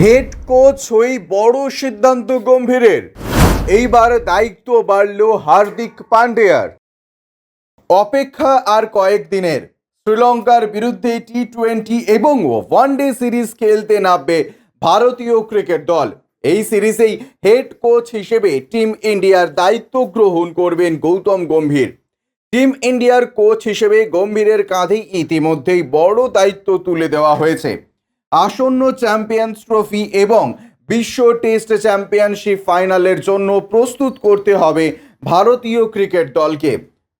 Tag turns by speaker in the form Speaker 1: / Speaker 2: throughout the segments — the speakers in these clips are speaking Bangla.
Speaker 1: হেড কোচ হয়েই বড় সিদ্ধান্ত গম্ভীরের। এইবার দায়িত্ব বাড়ল হার্দিক পান্ডেয়ার। অপেক্ষা আর কয়েকদিনের। শ্রীলঙ্কার বিরুদ্ধে টি টোয়েন্টি এবং ওয়ানডে সিরিজ খেলতে নামবে ভারতীয় ক্রিকেট দল। এই সিরিজেই হেড কোচ হিসেবে টিম ইন্ডিয়ার দায়িত্ব গ্রহণ করবেন গৌতম গম্ভীর। টিম ইন্ডিয়ার কোচ হিসেবে গম্ভীরের কাঁধেই ইতিমধ্যেই বড় দায়িত্ব তুলে দেওয়া হয়েছে। আসন্ন চ্যাম্পিয়ন্স ট্রফি এবং বিশ্ব টেস্ট চ্যাম্পিয়নশিপ ফাইনালের জন্য প্রস্তুত করতে হবে ভারতীয় ক্রিকেট দলকে।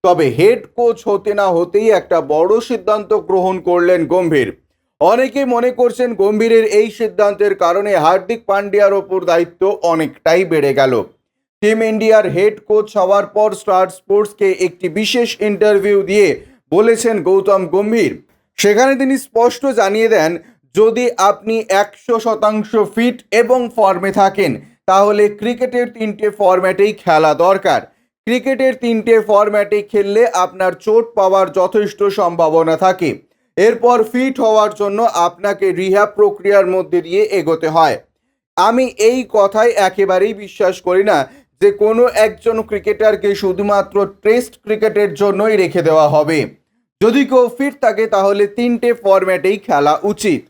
Speaker 1: তবে হেড কোচ হতে না হতেই একটা বড় সিদ্ধান্ত গ্রহণ করলেন গম্ভীর। অনেকে মনে করছেন গম্ভীরের এই সিদ্ধান্তের কারণে হার্দিক পান্ডিয়ার ওপর দায়িত্ব অনেকটাই বেড়ে গেল। টিম ইন্ডিয়ার হেড কোচ হওয়ার পর স্টার স্পোর্টসকে একটি বিশেষ ইন্টারভিউ দিয়ে বলেছেন গৌতম গম্ভীর। সেখানে তিনি স্পষ্ট জানিয়ে দেন যদি আপনি একশো শতাংশ ফিট এবং ফর্মে থাকেন, তাহলে ক্রিকেটের তিনটে ফরম্যাটেই খেলা দরকার। ক্রিকেটের তিনটে ফরম্যাটে খেললে আপনার চোট পাওয়ার যথেষ্ট সম্ভাবনা থাকে। এরপর ফিট হওয়ার জন্য আপনাকে রিহ্যাব প্রক্রিয়ার মধ্যে দিয়ে এগোতে হয়। আমি এই কথায় একেবারেই বিশ্বাস করি না যে কোনো একজন ক্রিকেটারকে শুধুমাত্র টেস্ট ক্রিকেটের জন্যই রেখে দেওয়া হবে। যদি কেউ ফিট থাকে, তাহলে তিনটে ফরম্যাটেই খেলা উচিত।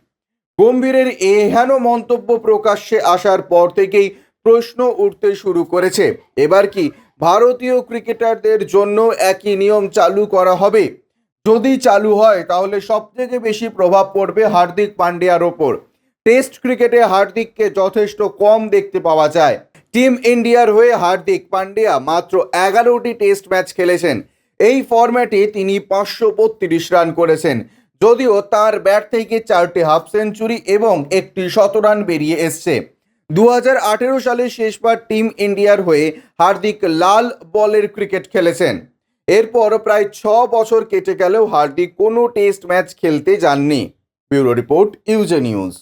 Speaker 1: গম্ভীরের এহেন মন্তব্য প্রকাশ্যে আসার পর থেকেই প্রশ্ন উঠতে শুরু করেছে। এবার কি ভারতীয় ক্রিকেটারদের জন্য একই নিয়ম চালু করা হবে? যদি চালু হয়, তাহলে সবথেকে বেশি প্রভাব পড়বে হার্দিক পান্ডিয়ার ওপর। টেস্ট ক্রিকেটে হার্দিককে যথেষ্ট কম দেখতে পাওয়া যায়। টিম ইন্ডিয়ার হয়ে হার্দিক পান্ডিয়া মাত্র এগারোটি টেস্ট ম্যাচ খেলেছেন। এই ফরম্যাটে তিনি পাঁচশো বত্রিশ রান করেছেন। যদিও তার ব্যাট থেকে চারটি হাফ সেঞ্চুরি এবং একটি শতরান বেরিয়ে এসছে। দু হাজার আঠেরো সালে শেষবার টিম ইন্ডিয়ার হয়ে হার্দিক লাল বলের ক্রিকেট খেলেছেন। এরপর প্রায় ছ বছর কেটে গেলেও হার্দিক কোনো টেস্ট ম্যাচ খেলতে যাননি। ব্যুরো রিপোর্ট ইউজে নিউজ।